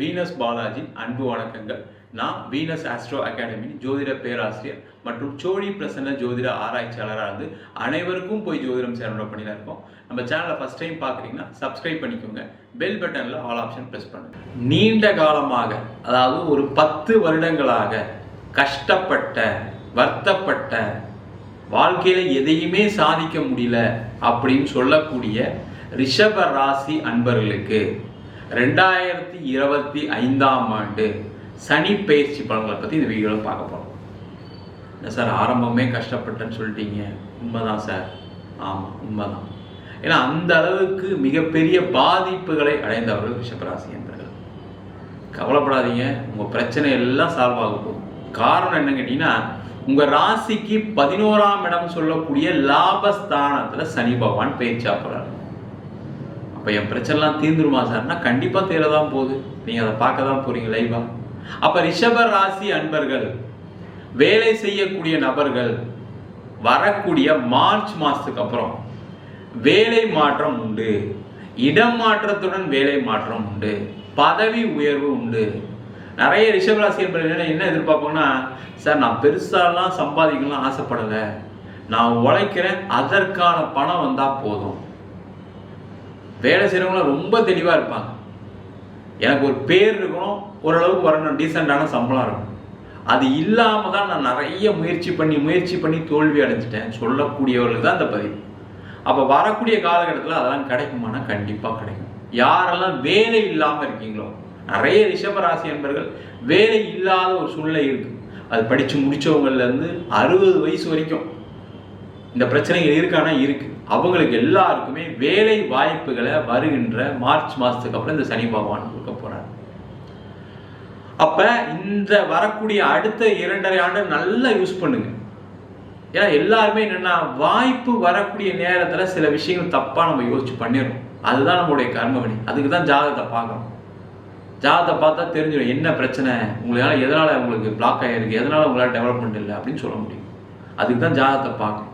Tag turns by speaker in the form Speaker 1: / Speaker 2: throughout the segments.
Speaker 1: Venus Balaji அன்பு வணக்கங்கள். நான் வீனஸ் ஆஸ்ட்ரோ அகாடமி ஜோதிட பேராசிரியர் மற்றும் சோழி பிரசன்ன ஜோதிட ஆராய்ச்சியாளராக இருந்து அனைவருக்கும் போய் ஜோதிடம் சேரணும் பண்ணிதான் இருக்கோம். நம்ம சேனலை ஃபஸ்ட் டைம் பார்க்குறீங்கன்னா சப்ஸ்கிரைப் பண்ணிக்கோங்க. பெல் பட்டனில் ஆல் ஆப்ஷன் ப்ரெஸ் பண்ணுங்க. நீண்ட காலமாக அதாவது ஒரு பத்து வருடங்களாக கஷ்டப்பட்ட வருத்தப்பட்ட வாழ்க்கையில் எதையுமே சாதிக்க முடியல அப்படின்னு சொல்லக்கூடிய ரிஷப ராசி அன்பர்களுக்கு ரெண்டாயிரத்தி இருபத்தி ஐந்தாம் ஆண்டு சனி பயிற்சி பலன்களை பற்றி இந்த வீடியோவில் பார்க்க போகிறோம் என்ன சார் ஆரம்பமே கஷ்டப்பட்டேன்னு சொல்லிட்டீங்க? உண்மைதான் சார். ஆமாம் உண்மைதான். ஏன்னா அந்த அளவுக்கு மிகப்பெரிய பாதிப்புகளை அடைந்தவர்கள் ரிஷபராசி என்பர்கள். கவலைப்படாதீங்க உங்கள் பிரச்சனை எல்லாம் சால்வ் ஆக காரணம் என்ன கேட்டிங்கன்னா உங்கள் ராசிக்கு பதினோராம் இடம் சொல்லக்கூடிய லாபஸ்தானத்தில் சனி பகவான் பயிற்சியா போகிறார் அப்போ என் பிரச்சனைலாம் தீர்ந்துருமா சார்னா கண்டிப்பாக தீரதான் போகுது. நீங்கள் அதை பார்க்க தான் போகிறீங்க லைவா அப்போ ரிஷப ராசி அன்பர்கள் வேலை செய்யக்கூடிய நபர்கள் வரக்கூடிய மார்ச் மாதத்துக்கு அப்புறம் வேலை மாற்றம் உண்டு. இடம் மாற்றத்துடன் வேலை மாற்றம் உண்டு. பதவி உயர்வு உண்டு. நிறைய ரிஷபராசி என்பது என்ன எதிர்பார்ப்பாங்கன்னா சார் நான் பெருசாலாம் சம்பாதிக்கலாம் ஆசைப்படலை. நான் உழைக்கிறேன் அதற்கான பணம் வந்தால் போதும். வேலை செய்கிறவங்களாம் ரொம்ப தெளிவாக இருப்பாங்க. எனக்கு ஒரு பேர் இருக்கணும் ஓரளவுக்கு வரணும் டீசெண்டான சம்பளம் இருக்கும் அது இல்லாமல் தான் நான் நிறைய முயற்சி பண்ணி முயற்சி பண்ணி தோல்வி அடைஞ்சிட்டேன். சொல்லக்கூடியவர்கள் தான் அந்த பதிவு. அப்போ வரக்கூடிய காலகட்டத்தில் அதெல்லாம் கிடைக்குமானா கண்டிப்பாக கிடைக்கும். யாரெல்லாம் வேலை இல்லாமல் இருக்கீங்களோ நிறைய ரிஷபராசி என்பர்கள் வேலை இல்லாத ஒரு சூழ்நிலை இருக்கு. அது படித்து முடித்தவங்கள்லேருந்து அறுபது வயசு வரைக்கும் இந்த பிரச்சனைகள் இருக்கானா? இருக்குது அவங்களுக்கு எல்லாருக்குமே வேலை வாய்ப்புகளை வருகின்ற மார்ச் மாதத்துக்கு அப்புறம் இந்த சனி பகவான் கொடுக்க போகிறார் அப்போ இந்த வரக்கூடிய அடுத்த இரண்டரை ஆண்டு நல்லா யூஸ் பண்ணுங்க. ஏன்னா எல்லாருமே என்னென்னா வாய்ப்பு வரக்கூடிய நேரத்தில் சில விஷயங்கள் தப்பாக நம்ம யோசிச்சு பண்ணிடுறோம் அதுதான் நம்மளுடைய கர்மவழி அதுக்கு தான் ஜாதகத்தை பார்க்கணும். ஜாதகத்தை பார்த்தா தெரிஞ்சிடும் என்ன பிரச்சனை உங்களால் எதனால் உங்களுக்கு பிளாக் ஆகிருக்கு எதனால் உங்களால் டெவலப்மெண்ட் இல்லை அப்படின்னு சொல்ல முடியும். அதுக்கு தான் ஜாதகத்தை பார்க்கணும்.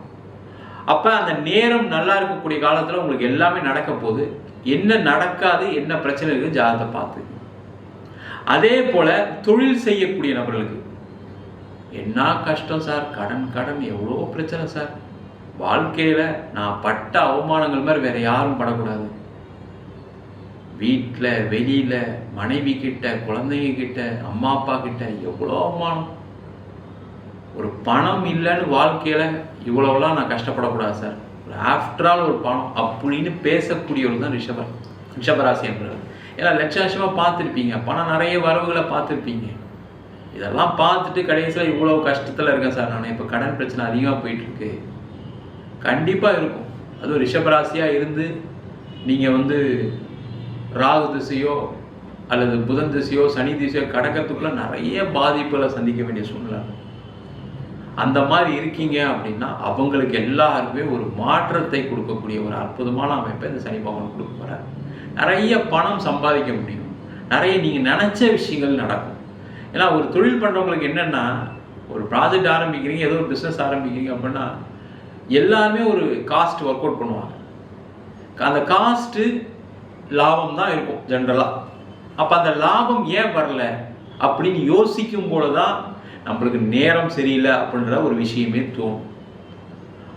Speaker 1: அப்போ அந்த நேரம் நல்லா இருக்கக்கூடிய காலத்தில் உங்களுக்கு எல்லாமே நடக்க போகுது. என்ன நடக்காது என்ன பிரச்சனை இருக்கு ஜாதகத்தை பார்த்து. அதே போல் தொழில் செய்யக்கூடிய நபர்களுக்கு. என்ன கஷ்டம் சார்? கடன் கடன். எவ்வளோ பிரச்சனை சார். வாழ்க்கையில் நான் பட்ட அவமானங்கள் மாதிரி வேற யாரும் படக்கூடாது. வீட்டில் வெளியில் மனைவி கிட்ட குழந்தைங்க கிட்ட அம்மா அப்பா கிட்ட எவ்வளோ அவமானம். ஒரு பணம் இல்லைன்னு வாழ்க்கையில் இவ்வளவுலாம் நான் கஷ்டப்படக்கூடாது சார். ஒரு ஆஃப்டர் ஆல் ஒரு பணம் அப்படின்னு பேசக்கூடியவர் தான் ரிஷப ரிஷபராசி என்பவர். ஏன்னா லட்ச லட்சமாக பார்த்துருப்பீங்க. பணம் நிறைய வரவுகளை பார்த்துருப்பீங்க. இதெல்லாம் பார்த்துட்டு கடைசியில் இவ்வளோ கஷ்டத்தில் இருக்கேன் சார் நான். இப்போ கடன் பிரச்சனை அதிகமாக போயிட்டுருக்கு. கண்டிப்பாக இருக்கும். அதுவும் ரிஷபராசியாக இருந்து நீங்கள் வந்து ராகு திசையோ அல்லது புதன் திசையோ சனி திசையோ கடக்கிறதுக்குள்ளே நிறைய பாதிப்புகளை சந்திக்க வேண்டிய சூழ்நிலை. அந்த மாதிரி இருக்கீங்க அப்படின்னா அவங்களுக்கு எல்லாருமே ஒரு மாற்றத்தை கொடுக்கக்கூடிய ஒரு அற்புதமான அமைப்பை இந்த சனி பகவான் கொடுக்க போகிறார் நிறைய பணம் சம்பாதிக்க முடியும். நிறைய நீங்கள் நினச்ச விஷயங்கள் நடக்கும். ஏன்னா ஒரு தொழில் பண்ணுறவங்களுக்கு என்னென்னா ஒரு ப்ராஜெக்ட் ஆரம்பிக்கிறீங்க ஏதோ ஒரு பிஸ்னஸ் ஆரம்பிக்கிறீங்க அப்படின்னா எல்லாருமே ஒரு காஸ்ட் ஒர்க் அவுட் பண்ணுவாங்க. அந்த காஸ்ட்டு லாபம் தான் இருக்கும் ஜென்ரலாக அப்போ அந்த லாபம் ஏன் வரல அப்படின்னு யோசிக்கும் போது தான் நம்மளுக்கு நேரம் சரியில்லை அப்படின்ற ஒரு விஷயமே தோணும்.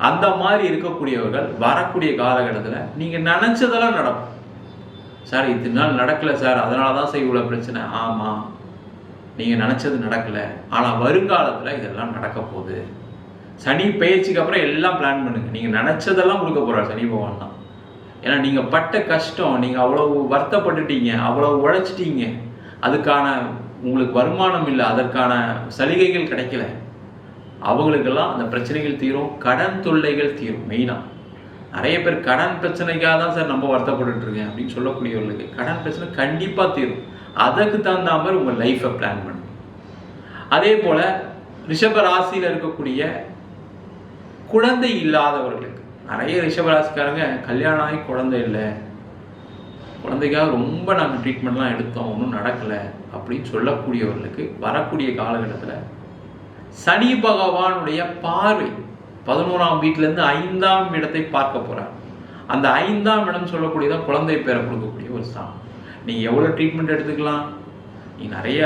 Speaker 1: அந்த மாதிரி இருக்கக்கூடியவர்கள் வரக்கூடிய காலகட்டத்தில் நீங்கள் நினச்சதெல்லாம் நடக்கும். சார் இத்தனை நாள் நடக்கலை சார் அதனால தான் சார் இவ்வளோ பிரச்சனை. ஆமாம் நீங்கள் நினச்சது நடக்கலை. ஆனால் வருங்காலத்தில் இதெல்லாம் நடக்க போகுது. சனி பயிற்சிக்கு அப்புறம் எல்லாம் பிளான் பண்ணுங்கள் நீங்கள் நினச்சதெல்லாம் கொடுக்க போகிறார் சனி பகவான் தான். ஏன்னா நீங்கள் பட்ட கஷ்டம் நீங்கள் அவ்வளோ வருத்தப்பட்டுட்டீங்க அவ்வளோ உழைச்சிட்டீங்க. அதுக்கான உங்களுக்கு வருமானம் இல்லை அதற்கான சலுகைகள் கிடைக்கல. அவங்களுக்கெல்லாம் அந்த பிரச்சனைகள் தீரும் கடன் தொல்லைகள் தீரும் மெயினாக நிறைய பேர் கடன் பிரச்சனைக்காக தான் சார் நம்ம வருத்தப்பட்டுருக்கேன் அப்படின்னு சொல்லக்கூடியவர்களுக்கு கடன் பிரச்சனை கண்டிப்பாக தீரும். அதற்கு தகுந்த மாதிரி உங்கள் லைஃப்பை பிளான் பண்ணும் அதே போல் ரிஷப ராசியில் இருக்கக்கூடிய குழந்தை இல்லாதவர்களுக்கு நிறைய ரிஷபராசிக்காரங்க கல்யாணம் ஆகி குழந்தை இல்லை குழந்தைக்காக ரொம்ப நாங்கள் ட்ரீட்மெண்ட்லாம் எடுத்தோம் ஒன்றும் நடக்கலை அப்படின்னு சொல்லக்கூடியவர்களுக்கு வரக்கூடிய காலகட்டத்தில் சனி பகவானுடைய பார்வை பதினோராம் வீட்டிலேருந்து ஐந்தாம் இடத்தை பார்க்க போகிறார் அந்த ஐந்தாம் இடம் சொல்லக்கூடியதான் குழந்தை பேரை கொடுக்கக்கூடிய ஒரு ஸ்தானம். நீங்கள் எவ்வளோ ட்ரீட்மெண்ட் எடுத்துக்கலாம்? நீ நிறைய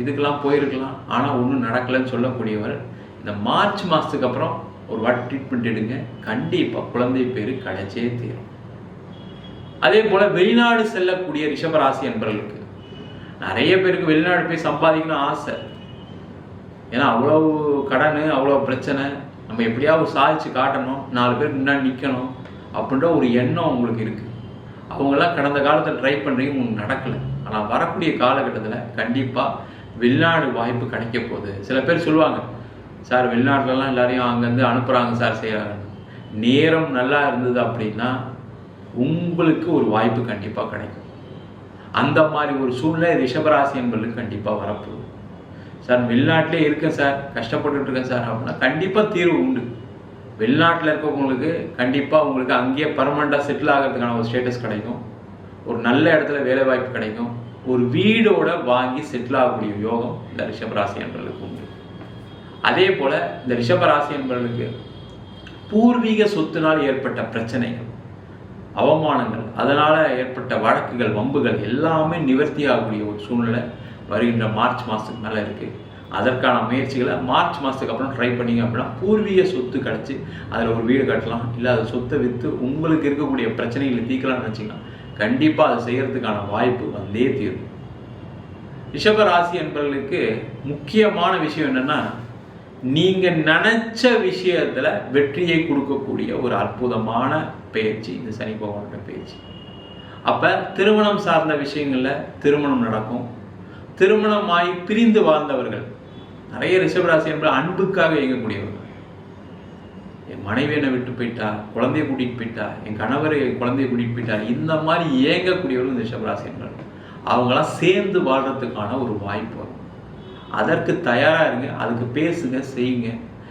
Speaker 1: இதுக்கெல்லாம் போயிருக்கலாம். ஆனால் ஒன்றும் நடக்கலைன்னு சொல்லக்கூடியவர் இந்த மார்ச் மாதத்துக்கு அப்புறம் ஒரு வாட்டி ட்ரீட்மெண்ட் எடுங்க. கண்டிப்பாக குழந்தை பேர் கிடைச்சே தீரும். அதே போல் வெளிநாடு செல்லக்கூடிய ரிஷபராசி என்பவர்களுக்கு நிறைய பேருக்கு வெளிநாடு போய் சம்பாதிக்கணும் ஆசை. ஏன்னா அவ்வளவு கடன் அவ்வளோ பிரச்சனை. நம்ம எப்படியாவது சாதிச்சு காட்டணும். நாலு பேருக்கு முன்னாடி நிற்கணும் அப்படின்ற ஒரு எண்ணம் உங்களுக்கு இருக்குது அவங்கெல்லாம் கடந்த காலத்தில் ட்ரை பண்ணுறீங்க உங்களுக்கு நடக்கலை. ஆனால் வரக்கூடிய காலகட்டத்தில் கண்டிப்பாக வெளிநாடு வாய்ப்பு கிடைக்க போகுது. சில பேர் சொல்லுவாங்க சார் வெளிநாட்டிலலாம் எல்லாரையும் அங்கேருந்து அனுப்புகிறாங்க சார் செய்கிறாங்க நேரம் நல்லா இருந்தது அப்படின்னா உங்களுக்கு ஒரு வாய்ப்பு கண்டிப்பாக கிடைக்கும். அந்த மாதிரி ஒரு சூழ்நிலை ரிஷபராசி என்பதுக்கு கண்டிப்பாக வரப்போகுது. சார் வெளிநாட்டிலே இருக்கேன் சார் கஷ்டப்பட்டுட்டு இருக்கேன் சார் அப்படின்னா கண்டிப்பாக தீர்வு உண்டு. வெளிநாட்டில் இருக்கவங்களுக்கு கண்டிப்பாக உங்களுக்கு அங்கேயே பர்மனெண்ட்டாக செட்டில் ஆகிறதுக்கான ஒரு ஸ்டேட்டஸ் கிடைக்கும். ஒரு நல்ல இடத்துல வேலை வாய்ப்பு கிடைக்கும். ஒரு வீடோட வாங்கி செட்டில் ஆகக்கூடிய யோகம் இந்த ரிஷபராசி என்பவர்களுக்கு உண்டு. அதே போல் இந்த ரிஷபராசி என்பவர்களுக்கு பூர்வீக சொத்தினால் ஏற்பட்ட பிரச்சனைகள் அவமானங்கள் அதனால் ஏற்பட்ட வழக்குகள் வம்புகள் எல்லாமே நிவர்த்தி ஆகக்கூடிய ஒரு சூழ்நிலை வருகின்ற மார்ச் மாதத்துக்கு மேலே இருக்குது அதற்கான முயற்சிகளை மார்ச் மாதத்துக்கு அப்புறம் ட்ரை பண்ணிங்க அப்படின்னா பூர்வீக சொத்து கிடச்சி அதில் ஒரு வீடு கட்டலாம். இல்லை அதை சொத்தை விற்று உங்களுக்கு இருக்கக்கூடிய பிரச்சனைகளை தீர்க்கலாம்னு நினச்சிங்கன்னா கண்டிப்பாக அதை செய்கிறதுக்கான வாய்ப்பு வந்தே தீரும். ரிஷப ராசி என்பவர்களுக்கு முக்கியமான விஷயம் என்னென்னா நீங்கள் நினச்ச விஷயத்தில் வெற்றியை கொடுக்கக்கூடிய ஒரு அற்புதமான பயிற்சி இந்த சனி பகவானோட பயிற்சி அப்போ திருமணம் சார்ந்த விஷயங்களில் திருமணம் நடக்கும். திருமணமாய் பிரிந்து வாழ்ந்தவர்கள். நிறைய ரிஷபராசி என்பது அன்புக்காக இயங்கக்கூடியவர்கள். என் மனைவி என்னை விட்டு போயிட்டா குழந்தைய கூட்டிகிட்டு போயிட்டா என் கணவர் என் குழந்தைய கூட்டிகிட்டு போயிட்டா இந்த மாதிரி இயங்கக்கூடியவர்கள் இந்த ரிஷபராசி என்பவர்கள் அவங்களாம் சேர்ந்து வாழ்கிறதுக்கான ஒரு வாய்ப்பு. வரும் அதற்கு தயாராக இருங்க அதுக்கு பேசுங்க செய்யுங்க.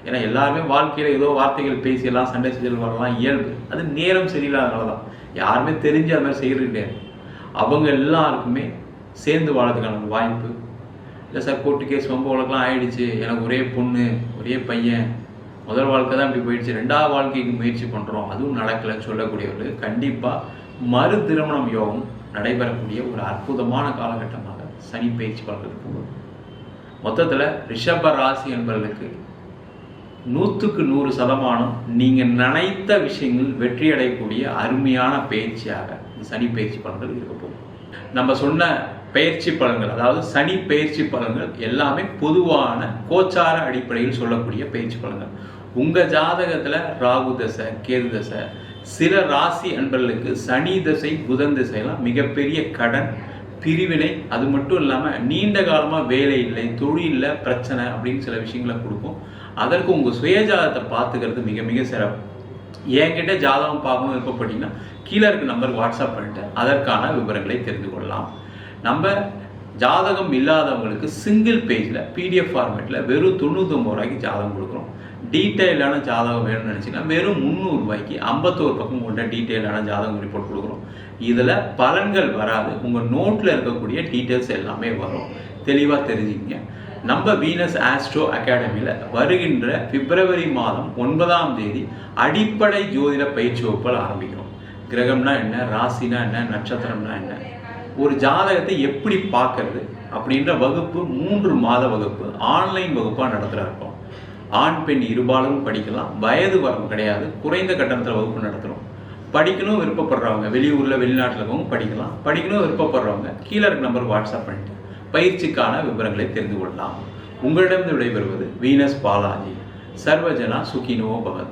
Speaker 1: ஏன்னா எல்லாருமே வாழ்க்கையில் ஏதோ வார்த்தைகள் பேசி எல்லாம் சண்டை செஞ்சல் வரலாம் இயல்பு. அது நேரம் சரியில்லாதனால தான். யாருமே தெரிஞ்சு அது மாதிரி செய்கிறது கிடையாது. அவங்க எல்லாருக்குமே சேர்ந்து வாழறதுக்கான வாய்ப்பு. இல்லை சார் கோர்ட்டு கேஸ் ரொம்ப வழக்கெலாம் ஆயிடுச்சு. எனக்கு ஒரே பொண்ணு ஒரே பையன். முதல் வாழ்க்கை தான் இப்படி போயிடுச்சு. ரெண்டாவது வாழ்க்கைக்கு முயற்சி பண்ணுறோம் அதுவும் நடக்கலைன்னு சொல்லக்கூடியவர்கள். கண்டிப்பாக மறு திருமணம் யோகம் நடைபெறக்கூடிய ஒரு அற்புதமான காலகட்டமாக சனி பயிற்சி பலன்கள் மொத்தத்தில் ரிஷப ராசி என்பவர்களுக்கு நூற்றுக்கு நூறு சதமானம் நீங்கள் நினைத்த விஷயங்கள் வெற்றி அடையக்கூடிய அருமையான பயிற்சியாக இந்த சனி பயிற்சி பலன்கள் இருக்க போகும் நம்ம சொன்ன பயிற்சி பலன்கள் அதாவது சனி பயிற்சி பலன்கள் எல்லாமே பொதுவான கோச்சார அடிப்படையில் சொல்லக்கூடிய பயிற்சி பலன்கள். உங்கள் ஜாதகத்தில் ராகு தசை கேது தசை சில ராசி அன்பர்களுக்கு சனி தசை புதன் திசையெல்லாம் மிகப்பெரிய கடன் பிரிவினை. அது மட்டும் இல்லாமல் நீண்ட காலமாக வேலை இல்லை தொழிலில் பிரச்சனை அப்படின்னு சில விஷயங்களை கொடுக்கும். அதற்கு உங்கள் சுயஜாதத்தை பார்த்துக்கிறது மிக மிக சிறப்பு. என்கிட்ட ஜாதகம் பார்க்கணும் விருப்பப்பட்டீங்கன்னா கீழே இருக்க நம்பருக்கு வாட்ஸ்அப் பண்ணிட்டு அதற்கான விவரங்களை தெரிந்து கொள்ளலாம். நம்ம ஜாதகம் இல்லாதவங்களுக்கு சிங்கிள் பேஜில் பிடிஎஃப் ஃபார்மேட்டில் வெறும் தொண்ணூத்தொம்பது ரூபாய்க்கு ஜாதகம் கொடுக்குறோம். டீட்டெயிலான ஜாதகம் வேணும்னு நினச்சிங்கன்னா வெறும் முந்நூறுரூவாய்க்கு ஐம்பத்தோரு பக்கம் கொண்ட டீட்டெயிலான ஜாதகம் ரிப்போர்ட் கொடுக்குறோம். இதில் பலன்கள் வராது. உங்கள் நோட்டில் இருக்கக்கூடிய டீட்டெயில்ஸ் எல்லாமே வரும். தெளிவாக தெரிஞ்சுக்கங்க. நம்ம வீனஸ் ஆஸ்ட்ரோ அகாடமியில் வருகின்ற பிப்ரவரி மாதம் ஒன்பதாம் தேதி அடிப்படை ஜோதிட பயிற்சி வகுப்புகள் ஆரம்பிக்கிறோம். கிரகம்னா என்ன? ராசினா என்ன? நட்சத்திரம்னா என்ன? ஒரு ஜாதகத்தை எப்படி பார்க்கறது அப்படின்ற வகுப்பு மூன்று மாத வகுப்பு ஆன்லைன் வகுப்பாக நடத்துகிற இருக்கோம். ஆண் பெண் இருபாலும் படிக்கலாம். வயது வரம் கிடையாது. குறைந்த கட்டணத்தில் வகுப்பு நடத்துகிறோம் படிக்கணும் விருப்பப்படுறவங்க வெளியூரில் வெளிநாட்டில் இருக்கவங்க படிக்கலாம். படிக்கணும் விருப்பப்படுறவங்க கீழே இருக்க நம்பர் வாட்ஸ்அப் பண்ணிட்டு பயிற்சிக்கான விவரங்களை தெரிந்து கொள்ளலாம். உங்களிடம் விடைபெறுவது வீனஸ் பாலாஜி. சர்வஜனா சுகினோ பகத்.